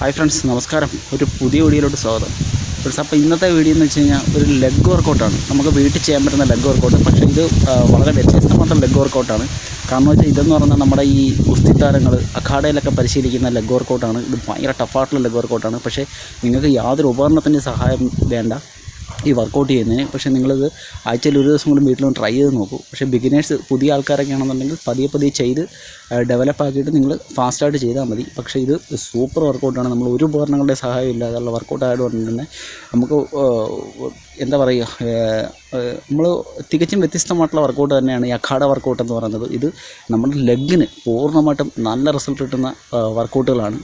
Hi friends നമസ്കാരം. ഒരു പുതിയ വീഡിയോയിലോട്ട് സ്വാഗതം. ഫ്രണ്ട്സ് അപ്പോൾ ഇന്നത്തെ വീഡിയോ എന്ന് വെച്ച് കഴിഞ്ഞാൽ ഒരു ലെഗ് വർക്കൗട്ടാണ് നമുക്ക് വീട്ടിൽ ചെയ്യാൻ പറ്റുന്ന ലെഗ് വർക്കൗട്ട് പക്ഷേ ഇത് വളരെ വ്യത്യസ്തമായിട്ടുള്ള ലെഗ് വർക്കൗട്ടാണ് കാരണം വെച്ചാൽ ഇതെന്ന് പറഞ്ഞാൽ നമ്മുടെ ഈ ഗുസ്തി താരങ്ങൾ അഖാഡയിലൊക്കെ പരിശീലിക്കുന്ന ലെഗ് വർക്കൗട്ടാണ് ഇത് ഭയങ്കര ടഫായിട്ടുള്ള ലെഗ് വർക്കൗട്ടാണ് പക്ഷേ നിങ്ങൾക്ക് യാതൊരു ഉപകരണത്തിന്റെ സഹായം വേണ്ട. ഈ വർക്കൗട്ട് ചെയ്യുന്നതിന്. പക്ഷേ നിങ്ങളിത് ആഴ്ചയിൽ ഒരു ദിവസം കൂടി വീട്ടിലൊന്ന് ട്രൈ ചെയ്ത് നോക്കൂ. പക്ഷേ ബിഗിനേഴ്സ് പുതിയ ആൾക്കാരൊക്കെ ആണെന്നുണ്ടെങ്കിൽ പതിയെ പതിയെ ചെയ്ത് ഡെവലപ്പ് ആക്കിയിട്ട് നിങ്ങൾ ഫാസ്റ്റായിട്ട് ചെയ്താൽ മതി. പക്ഷേ ഇത് സൂപ്പർ വർക്കൗട്ടാണ് നമ്മൾ ഒരു ഉപകരണങ്ങളുടെ സഹായം ഇല്ലാതെയുള്ള വർക്കൗട്ട് ആയതുകൊണ്ട് തന്നെ നമുക്ക് എന്താ പറയുക നമ്മൾ തികച്ചും വ്യത്യസ്തമായിട്ടുള്ള വർക്കൗട്ട് തന്നെയാണ് ഈ അഖാഡ വർക്കൗട്ട് എന്ന് പറയുന്നത്. ഇത് നമ്മുടെ ലെഗിന് പൂർണമായിട്ടും നല്ല റിസൾട്ട് കിട്ടുന്ന വർക്കൗട്ടുകളാണ്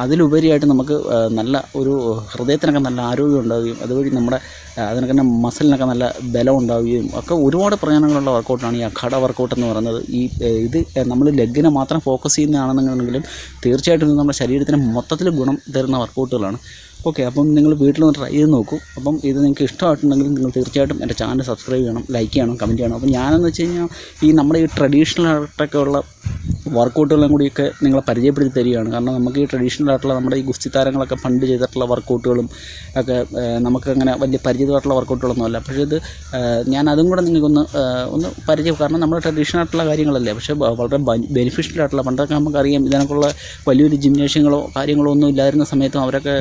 അതിലുപരിയായിട്ട് നമുക്ക് നല്ല ഒരു ഹൃദയത്തിനൊക്കെ നല്ല ആരോഗ്യം ഉണ്ടാവുകയും അതുവഴി നമ്മുടെ അതിനൊക്കെ തന്നെ മസിലിനൊക്കെ നല്ല ബലം ഉണ്ടാവുകയും ഒക്കെ ഒരുപാട് പ്രയോജനങ്ങളുള്ള വർക്കൗട്ടാണ് ഈ അഖാഡ വർക്കൗട്ട് എന്ന് പറയുന്നത്. ഈ ഇത് നമ്മൾ ലെഗിനെ മാത്രം ഫോക്കസ് ചെയ്യുന്നതാണെന്നുണ്ടെങ്കിലും തീർച്ചയായിട്ടും നമ്മുടെ ശരീരത്തിന് മൊത്തത്തിൽ ഗുണം തരുന്ന വർക്കൗട്ടുകളാണ് ഓക്കെ അപ്പം നിങ്ങൾ വീട്ടിൽ വീട്ടിലൊന്ന് ട്രൈ ചെയ്ത് നോക്കൂ. അപ്പം ഇത് നിങ്ങൾക്ക് ഇഷ്ടമായിട്ടുണ്ടെങ്കിൽ നിങ്ങൾ തീർച്ചയായിട്ടും എന്റെ ചാനൽ സബ്സ്ക്രൈബ് ചെയ്യണം ലൈക്ക് ചെയ്യണം കമന്റ് ചെയ്യണം. അപ്പം ഞാനെന്ന് വെച്ച് കഴിഞ്ഞാൽ ഈ നമ്മുടെ ഈ ട്രഡീഷണൽ ആയിട്ടൊക്കെ ഉള്ള വർക്കൗട്ടുകളും കൂടിയൊക്കെ നിങ്ങളെ പരിചയപ്പെടുത്തി തരികയാണ്. കാരണം നമുക്ക് ഈ ട്രഡീഷണൽ ആയിട്ടുള്ള നമ്മുടെ ഈ ഗുസ്തി താരങ്ങളൊക്കെ പണ്ട് ചെയ്തിട്ടുള്ള വർക്കൗട്ടുകളും ഒക്കെ നമുക്കങ്ങനെ വലിയ പരിചിതമായിട്ടുള്ള വർക്കൗട്ടുകളൊന്നും അല്ല. പക്ഷേ ഇത് ഞാൻ അതും കൂടെ നിങ്ങൾക്കൊന്ന് ഒന്ന് പരിചയം കാരണം നമ്മുടെ ട്രഡീഷണൽ ആയിട്ടുള്ള കാര്യങ്ങളല്ലേ. പക്ഷേ വളരെ ബെനിഫിഷ്യൽ ആയിട്ടുള്ള പണ്ടൊക്കെ നമുക്കറിയാം ഇതിനൊക്കെയുള്ള വലിയൊരു ജിംനേഷ്യങ്ങളോ കാര്യങ്ങളോ ഒന്നും ഇല്ലായിരുന്ന സമയത്തും അവരൊക്കെ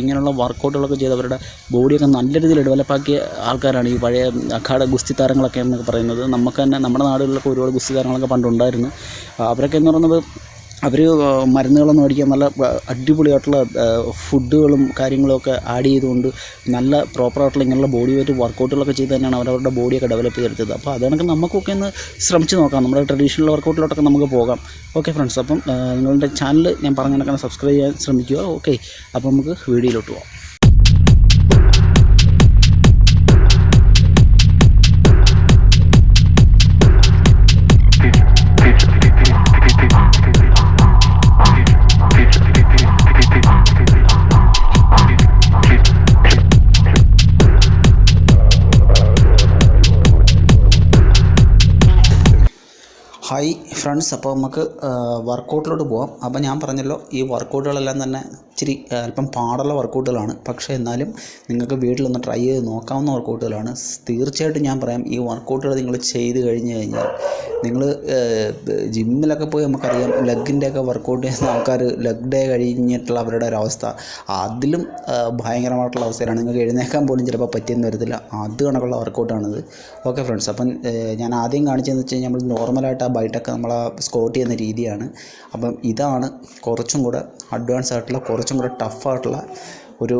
ഇങ്ങനെയുള്ള വർക്കൗട്ടുകളൊക്കെ ചെയ്ത് അവരുടെ ബോഡിയൊക്കെ നല്ല രീതിയിൽ ഡെവലപ്പാക്കിയ ആൾക്കാരാണ് ഈ പഴയ അഖാഡ ഗുസ്തി താരങ്ങളൊക്കെ എന്നൊക്കെ പറയുന്നത്. നമുക്ക് തന്നെ നമ്മുടെ നാടുകളിലൊക്കെ ഒരുപാട് ഗുസ്തി താരങ്ങളൊക്കെ പണ്ടുണ്ടായിരുന്നു. ആ, അവരൊക്കെ എന്ന് പറയുന്നത് അവർ മരുന്നുകളൊന്നും അടിക്കാൻ നല്ല അടിപൊളിയായിട്ടുള്ള ഫുഡുകളും കാര്യങ്ങളൊക്കെ ആഡ് ചെയ്തുകൊണ്ട് നല്ല പ്രോപ്പറായിട്ടുള്ള ഇങ്ങനെയുള്ള ബോഡി വെയിറ്റ് വർക്കൗട്ടുകളൊക്കെ ചെയ്ത് തന്നെയാണ് അവരവരുടെ ബോഡിയൊക്കെ ഡെവലപ്പ് ചെയ്തെടുത്തത്. അപ്പോൾ അത് കണക്ക് നമുക്കൊക്കെ ഒന്ന് ശ്രമിച്ച് നോക്കാം. നമ്മുടെ ട്രഡീഷണൽ വർക്കൗട്ടിലോട്ടൊക്കെ നമുക്ക് പോകാം. ഓക്കെ ഫ്രണ്ട്സ് അപ്പം നിങ്ങളുടെ ചാനൽ ഞാൻ പറഞ്ഞ കണക്കാണ് സബ്സ്ക്രൈബ് ചെയ്യാൻ ശ്രമിക്കുക. ഓക്കെ അപ്പോൾ നമുക്ക് വീഡിയോയിലോട്ട് പോകാം. ഹായ് ഫ്രണ്ട്സ് അപ്പോൾ നമുക്ക് വർക്കൗട്ടിലോട്ട് പോകാം അപ്പോൾ ഞാൻ പറഞ്ഞല്ലോ ഈ വർക്കൗട്ടുകളെല്ലാം തന്നെ ഇച്ചിരി അല്പം പാടുള്ള വർക്കൗട്ടുകളാണ്. പക്ഷേ എന്നാലും നിങ്ങൾക്ക് വീട്ടിലൊന്ന് ട്രൈ ചെയ്ത് നോക്കാവുന്ന വർക്കൗട്ടുകളാണ്. തീർച്ചയായിട്ടും ഞാൻ പറയാം ഈ വർക്കൗട്ടുകൾ നിങ്ങൾ ചെയ്ത് കഴിഞ്ഞ് കഴിഞ്ഞാൽ നിങ്ങൾ ജിമ്മിലൊക്കെ പോയി നമുക്കറിയാം ലെഗിന്റെ വർക്കൗട്ട് ചെയ്യുന്ന ആൾക്കാർ ലെഗ് ഡേ കഴിഞ്ഞിട്ടുള്ള അവരുടെ ഒരു അവസ്ഥ. അതിലും ഭയങ്കരമായിട്ടുള്ള അവസ്ഥയാണ് നിങ്ങൾക്ക് എഴുന്നേക്കാൻ പോലും ചിലപ്പോൾ പറ്റിയെന്ന് വരത്തില്ല. അത് കണക്കുള്ള വർക്കൗട്ടാണിത്. ഓക്കെ ഫ്രണ്ട്സ് അപ്പം ഞാൻ ആദ്യം കാണിച്ചതെന്ന് വെച്ച് കഴിഞ്ഞാൽ നമ്മൾ നോർമലായിട്ട് ആ ബൈറ്റൊക്കെ നമ്മൾ സ്കോട്ട് ചെയ്യുന്ന രീതിയാണ്. അപ്പം ഇതാണ് കുറച്ചും കൂടെ അഡ്വാൻസ് ആയിട്ടുള്ള കുറച്ചും കൂടെ ടഫായിട്ടുള്ള ഒരു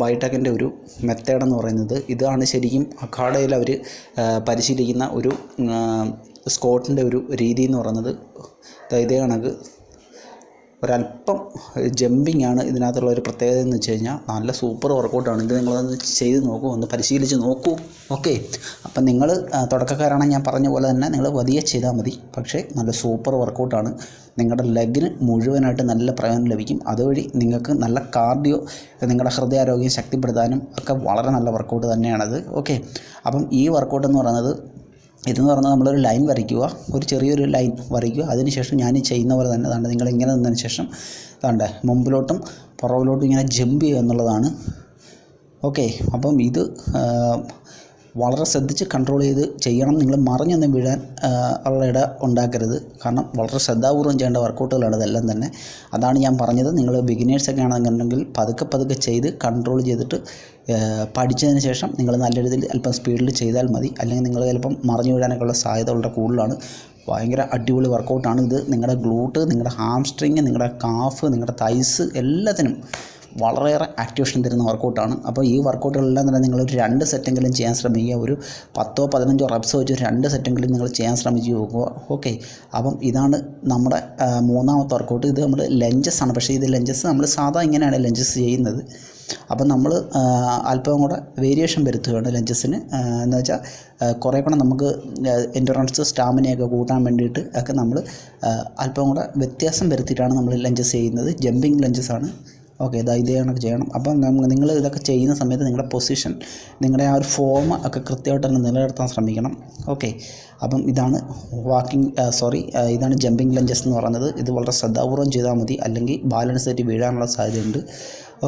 ബൈടെക്കിന്റെ ഒരു മെത്തേഡ് എന്ന് പറയുന്നത്. ഇതാണ് ശരിക്കും അഖാഡയിൽ അവർ പരിശീലിക്കുന്ന ഒരു സ്കോട്ടിന്റെ ഒരു രീതി എന്ന് പറയുന്നത്. ഇതേ കണക്ക്. ഒരല്പം ജമ്പിങ് ആണ് ഇതിനകത്തുള്ള ഒരു പ്രത്യേകത എന്ന് വെച്ച് കഴിഞ്ഞാൽ നല്ല സൂപ്പർ വർക്കൗട്ടാണ് ഇത് നിങ്ങളൊന്ന് ചെയ്ത് നോക്കൂ ഒന്ന് പരിശീലിച്ച് നോക്കൂ. ഓക്കെ അപ്പം നിങ്ങൾ തുടക്കക്കാരാണെങ്കിൽ ഞാൻ പറഞ്ഞ പോലെ തന്നെ നിങ്ങൾ പതിയെ ചെയ്താൽ മതി. പക്ഷേ നല്ല സൂപ്പർ വർക്കൗട്ടാണ് നിങ്ങളുടെ ലെഗിന് മുഴുവനായിട്ട് നല്ല പ്രയോജനം ലഭിക്കും. അതുവഴി നിങ്ങൾക്ക് നല്ല കാർഡിയോ നിങ്ങളുടെ ഹൃദയാരോഗ്യം ശക്തിപ്പെടുത്താനും ഒക്കെ വളരെ നല്ല വർക്കൗട്ട് തന്നെയാണത്. ഓക്കെ അപ്പം ഈ വർക്കൗട്ട് എന്ന് പറയുന്നത് ഇതെന്ന് പറഞ്ഞാൽ നമ്മളൊരു ലൈൻ വരയ്ക്കുക. ഒരു ചെറിയൊരു ലൈൻ വരയ്ക്കുക. അതിനുശേഷം ഞാൻ ചെയ്യുന്ന പോലെ തന്നെ താണ്ട് നിങ്ങൾ ഇങ്ങനെ നിന്നതിന് ശേഷം താണ്ട് മുമ്പിലോട്ടും പുറകിലോട്ടും ഇങ്ങനെ ജമ്പ് ചെയ്യുക എന്നുള്ളതാണ്. ഓക്കെ അപ്പം ഇത് വളരെ ശ്രദ്ധിച്ച് കൺട്രോൾ ചെയ്ത് ചെയ്യണം നിങ്ങൾ മറിഞ്ഞൊന്നും വീഴാൻ ഉള്ള ഇട ഉണ്ടാക്കരുത്. കാരണം വളരെ ശ്രദ്ധാപൂർവം ചെയ്യേണ്ട വർക്കൗട്ടുകളാണ് ഇതെല്ലാം തന്നെ. അതാണ് ഞാൻ പറഞ്ഞത്. നിങ്ങൾ ബിഗിനേഴ്സൊക്കെ ആണെന്നുണ്ടെങ്കിൽ പതുക്കെ പതുക്കെ ചെയ്ത് കൺട്രോൾ ചെയ്തിട്ട് പഠിച്ചതിന് ശേഷം നിങ്ങൾ നല്ല രീതിയിൽ അല്പം സ്പീഡിൽ ചെയ്താൽ മതി. അല്ലെങ്കിൽ നിങ്ങൾ ചിലപ്പം മറിഞ്ഞു വീഴാനൊക്കെ ഉള്ള സാധ്യത വളരെ കൂടുതലാണ്. ഭയങ്കര അടിപൊളി വർക്കൗട്ടാണ് ഇത്. നിങ്ങളുടെ ഗ്ലൂട്ട് നിങ്ങളുടെ ഹാംസ്ട്രിങ് നിങ്ങളുടെ കാഫ് നിങ്ങളുടെ തൈസ് എല്ലാത്തിനും വളരെയേറെ ആക്ടിവേഷൻ തരുന്ന വർക്കൗട്ടാണ് അപ്പോൾ ഈ വർക്കൗട്ടുകളെല്ലാം തന്നെ നിങ്ങൾ ഒരു രണ്ട് സെറ്റെങ്കിലും ചെയ്യാൻ ശ്രമിക്കുക. ഒരു പത്തോ പതിനഞ്ചോ റബ്സ് വെച്ച് രണ്ട് സെറ്റെങ്കിലും നിങ്ങൾ ചെയ്യാൻ ശ്രമിച്ച് നോക്കുക. ഓക്കെ അപ്പം ഇതാണ് നമ്മുടെ മൂന്നാമത്തെ വർക്കൗട്ട് ഇത് നമ്മൾ ലഞ്ചസ് ആണ്. പക്ഷേ ഇത് ലഞ്ചസ് നമ്മൾ സാധാ ഇങ്ങനെയാണ് ലഞ്ചസ് ചെയ്യുന്നത്. അപ്പം നമ്മൾ അല്പം കൂടെ വേരിയേഷൻ വരുത്തുകയാണ് ലഞ്ചസിന് എന്ന് വെച്ചാൽ കുറേ കൂടെ നമുക്ക് എൻഡുറൻസ് സ്റ്റാമിനയൊക്കെ കൂട്ടാൻ വേണ്ടിയിട്ട് ഒക്കെ നമ്മൾ അല്പം കൂടെ വ്യത്യാസം വരുത്തിയിട്ടാണ് നമ്മൾ ലഞ്ചസ് ചെയ്യുന്നത്. ജമ്പിങ് ലഞ്ചസ് ആണ്. ഓക്കെ ഇതാ ഇതേ കണക്ക് ചെയ്യണം. അപ്പം നിങ്ങൾ ഇതൊക്കെ ചെയ്യുന്ന സമയത്ത് നിങ്ങളുടെ പൊസിഷൻ നിങ്ങളുടെ ആ ഒരു ഫോം ഒക്കെ കൃത്യമായിട്ട് തന്നെ നിലനിർത്താൻ ശ്രമിക്കണം. ഓക്കെ അപ്പം ഇതാണ് വാക്കിംഗ് സോറി ഇതാണ് ജമ്പിങ് ലഞ്ചസ് എന്ന് പറയുന്നത്. ഇത് വളരെ ശ്രദ്ധാപൂർവം ചെയ്താൽ മതി. അല്ലെങ്കിൽ ബാലൻസ് തെറ്റി വീഴാനുള്ള സാധ്യതയുണ്ട്.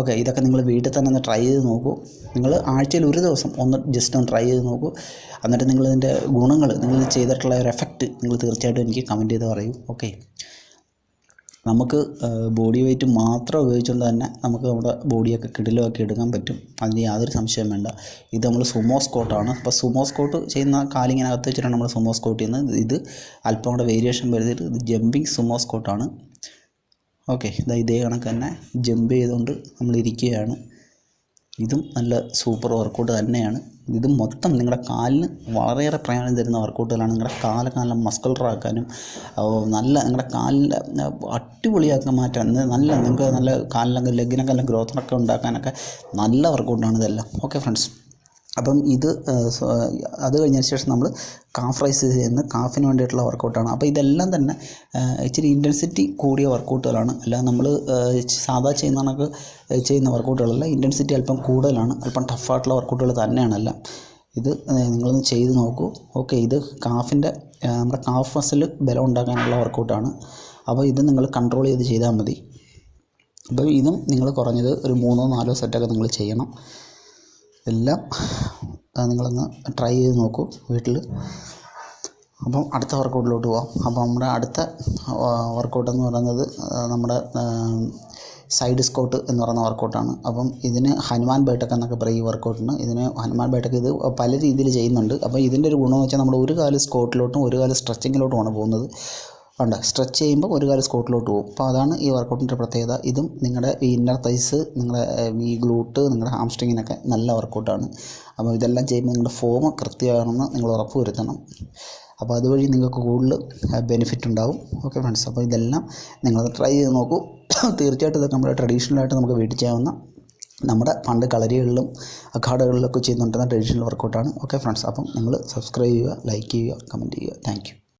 ഓക്കെ ഇതൊക്കെ നിങ്ങൾ വീട്ടിൽ തന്നെ ഒന്ന് ട്രൈ ചെയ്ത് നോക്കൂ. നിങ്ങൾ ആഴ്ചയിൽ ഒരു ദിവസം ഒന്ന് ജസ്റ്റ് ഒന്ന് ട്രൈ ചെയ്ത് നോക്കൂ. എന്നിട്ട് നിങ്ങളിതിന്റെ ഗുണങ്ങൾ നിങ്ങൾ ചെയ്തിട്ടുള്ള ഒരു എഫക്റ്റ് നിങ്ങൾ തീർച്ചയായിട്ടും എനിക്ക് കമന്റ് ചെയ്ത് പറയൂ. ഓക്കെ. നമുക്ക് ബോഡി വെയ്റ്റ് മാത്രം ഉപയോഗിച്ചുകൊണ്ട് തന്നെ നമുക്ക് നമ്മുടെ ബോഡിയൊക്കെ കിടിലമാക്കി എടുക്കാൻ പറ്റും. അതിന് യാതൊരു സംശയം വേണ്ട. ഇത് നമ്മൾ സുമോ സ്കോട്ടാണ് അപ്പോൾ സുമോ സ്കോട്ട് ചെയ്യുന്ന കാലിങ്ങനകത്ത് വെച്ചിട്ടാണ് നമ്മൾ സുമോ സ്കോട്ട് ചെയ്യുന്നത്. ഇത് അല്പം കൂടെ വേരിയേഷൻ വരുത്തിയിട്ട് ഇത് ജമ്പിങ് സുമോ സ്കോട്ടാണ് ഓക്കെ ഇതാ ഇതേ കണക്ക് തന്നെ ജമ്പ് ചെയ്തുകൊണ്ട് നമ്മൾ ഇരിക്കുകയാണ് ഇതും നല്ല സൂപ്പർ വർക്കൗട്ട് തന്നെയാണ്. ഇത് മൊത്തം നിങ്ങളുടെ കാലിന് വളരെയേറെ പ്രയോജനം തരുന്ന വർക്കൗട്ടുകളാണ് നിങ്ങളുടെ കാലൊക്കെ നല്ല മസ്കുലറാക്കാനും നല്ല നിങ്ങളുടെ കാലിന്റെ അടിപൊളിയാക്കാൻ മാറ്റാൻ നല്ല നിങ്ങൾക്ക് നല്ല കാലിലൊക്കെ ലെഗിനൊക്കെ നല്ല ഗ്രോത്തിനൊക്കെ ഉണ്ടാക്കാനൊക്കെ നല്ല വർക്കൗട്ടാണ് ഇതെല്ലാം. ഓക്കെ ഫ്രണ്ട്സ് അപ്പം ഇത് അത് കഴിഞ്ഞതിന് ശേഷം നമ്മൾ കാഫ് റൈസ് ചെയ്യുന്ന കാഫിന് വേണ്ടിയിട്ടുള്ള വർക്കൗട്ടാണ് അപ്പോൾ ഇതെല്ലാം തന്നെ ഇച്ചിരി ഇന്റൻസിറ്റി കൂടിയ വർക്കൗട്ടുകളാണ് അല്ല നമ്മൾ സാധാ ചെയ്യുന്ന കണക്ക് ചെയ്യുന്ന വർക്കൗട്ടുകളല്ല ഇന്റൻസിറ്റി അല്പം കൂടുതലാണ്. അല്പം ടഫായിട്ടുള്ള വർക്കൗട്ടുകൾ തന്നെയാണല്ല. ഇത് നിങ്ങളൊന്ന് ചെയ്ത് നോക്കൂ. ഓക്കെ ഇത് കാഫിന്റെ നമ്മുടെ കാഫ് മസിൽ ബലം ഉണ്ടാക്കാനുള്ള വർക്കൗട്ടാണ് അപ്പോൾ ഇത് നിങ്ങൾ കൺട്രോൾ ചെയ്ത് ചെയ്താൽ മതി. അപ്പോൾ ഇതും നിങ്ങൾ കുറഞ്ഞത് ഒരു മൂന്നോ നാലോ സെറ്റൊക്കെ നിങ്ങൾ ചെയ്യണം. എല്ലാം നിങ്ങളൊന്ന് ട്രൈ ചെയ്ത് നോക്കൂ വീട്ടിൽ അപ്പം അടുത്ത വർക്കൗട്ടിലോട്ട് പോവാം. അപ്പോൾ നമ്മുടെ അടുത്ത വർക്കൗട്ട് എന്ന് പറയുന്നത് നമ്മുടെ സൈഡ് സ്കോട്ട് എന്ന് പറയുന്ന വർക്കൗട്ടാണ് അപ്പം ഇതിന് ഹനുമാൻ ബൈട്ടക്ക് എന്നൊക്കെ പറയും ഈ വർക്കൗട്ടിന് ഇതിന് ഹനുമാൻ ബൈട്ടക്ക് ഇത് പല രീതിയിൽ ചെയ്യുന്നുണ്ട്. അപ്പോൾ ഇതിന്റെ ഒരു ഗുണമെന്ന് വെച്ചാൽ നമ്മൾ ഒരു കാൽ സ്കോട്ടിലോട്ടും ഒരു കാൽ സ്ട്രെച്ചിങ്ങിലോട്ടുമാണ് പോകുന്നത്. ഉണ്ട്. സ്ട്രെച്ച് ചെയ്യുമ്പോൾ ഒരു കാലം സ്കോട്ടിലോട്ട് പോകും. അപ്പോൾ അതാണ് ഈ വർക്കൗട്ടിന്റെ പ്രത്യേകത. ഇതും നിങ്ങളുടെ ഈ ഇന്നർ തൈസ് നിങ്ങളുടെ ഈ ഗ്ലൂട്ട് നിങ്ങളുടെ ഹാംസ്ട്രിങ്ങിനൊക്കെ നല്ല വർക്കൗട്ടാണ് അപ്പോൾ ഇതെല്ലാം ചെയ്യുമ്പോൾ നിങ്ങളുടെ ഫോം കൃത്യമാണെന്ന് നിങ്ങൾ ഉറപ്പ് വരുത്തണം. അപ്പോൾ അതുവഴി നിങ്ങൾക്ക് കൂടുതൽ ബെനിഫിറ്റ് ഉണ്ടാവും. ഓക്കെ ഫ്രണ്ട്സ് അപ്പോൾ ഇതെല്ലാം നിങ്ങൾ ട്രൈ ചെയ്ത് നോക്കൂ. തീർച്ചയായിട്ടും ഇതൊക്കെ നമ്മുടെ ട്രഡീഷണലായിട്ട് നമുക്ക് വീട്ടിൽ ചെയ്യാവുന്ന നമ്മുടെ പണ്ട് കളരികളിലും അഖാഡകളിലൊക്കെ ചെയ്യുന്നുണ്ടെന്ന ട്രഡീഷണൽ വർക്കൗട്ടാണ് ഓക്കെ ഫ്രണ്ട്സ് അപ്പം നിങ്ങൾ സബ്സ്ക്രൈബ് ചെയ്യുക ലൈക്ക് ചെയ്യുക കമന്റ് ചെയ്യുക. താങ്ക്